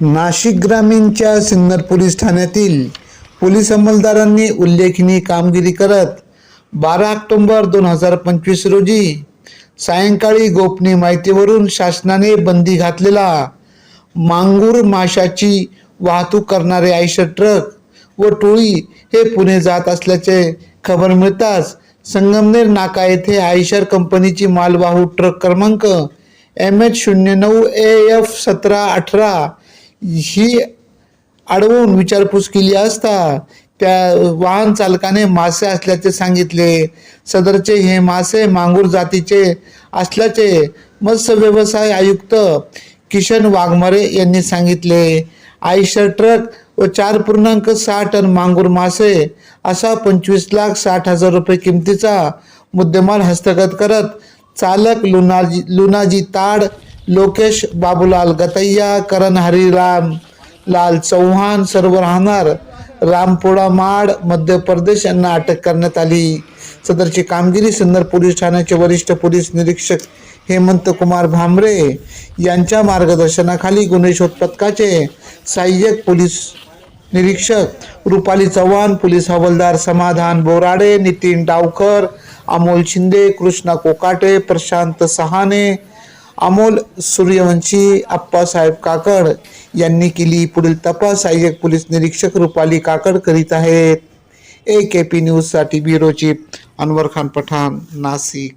नाशिक ग्रामीणच्या सिन्नर पोलीस ठाण्यातील पोलीस अंमलदारांनी उल्लेखनीय कामगिरी करत बारा ऑक्टोबर दोन हजार पंचवीस रोजी सायंकाळी गोपनीय माहितीवरून शासनाने बंदी घातलेला मांगूर माशाची वाहतूक करणारे आयशर ट्रक व टोळी हे पुणे जात असल्याचे खबर मिळताच संगमनेर नाका येथे आयशर कंपनीची मालवाहू ट्रक क्रमांक एम एच शून्य नऊ ए एफ सतरा अठरा ही अडवून विचारपूस केली असता त्या वाहन चालकाने मासे असल्याचे सांगितले. सदरचे हे मासे मांगूर जातीचे असल्याचे मत्स्य व्यवसाय आयुक्त किशन वाघमारे यांनी सांगितले. आयशर ट्रक व चार पूर्णांक सहा टन मांगूर मासे असा पंचवीस लाख साठ हजार रुपये किमतीचा मुद्देमाल हस्तगत करत चालक लुनाजी लुनाजी ताड लोकेश बाबूलाल गतैया करण हरिराम लाल चौहान सर्व राहणार. रामपोडा माड मध्य प्रदेश यांना अटक करण्यात आली. सदरची कामगिरी सिन्नर पोलीस ठाण्याचे वरिष्ठ पोलीस निरीक्षक हेमंत कुमार भांबरे यांच्या मार्गदर्शनाखाली गुन्हे शोध पथकाचे सहाय्यक पोलीस निरीक्षक रुपाली चव्हाण पोलीस हवालदार समाधान बोराडे नितीन डावकर अमोल शिंदे कृष्णा कोकाटे प्रशांत सहाने अमोल सूर्यवंशी आप्पासाहेब काकड यांनी केली पुढील तपास. सहाय्यक पोलीस निरीक्षक रुपाली काकड करीत आहेत. ए के पी न्यूजसाठी ब्युरो चीफ अनवर खान पठाण नाशिक.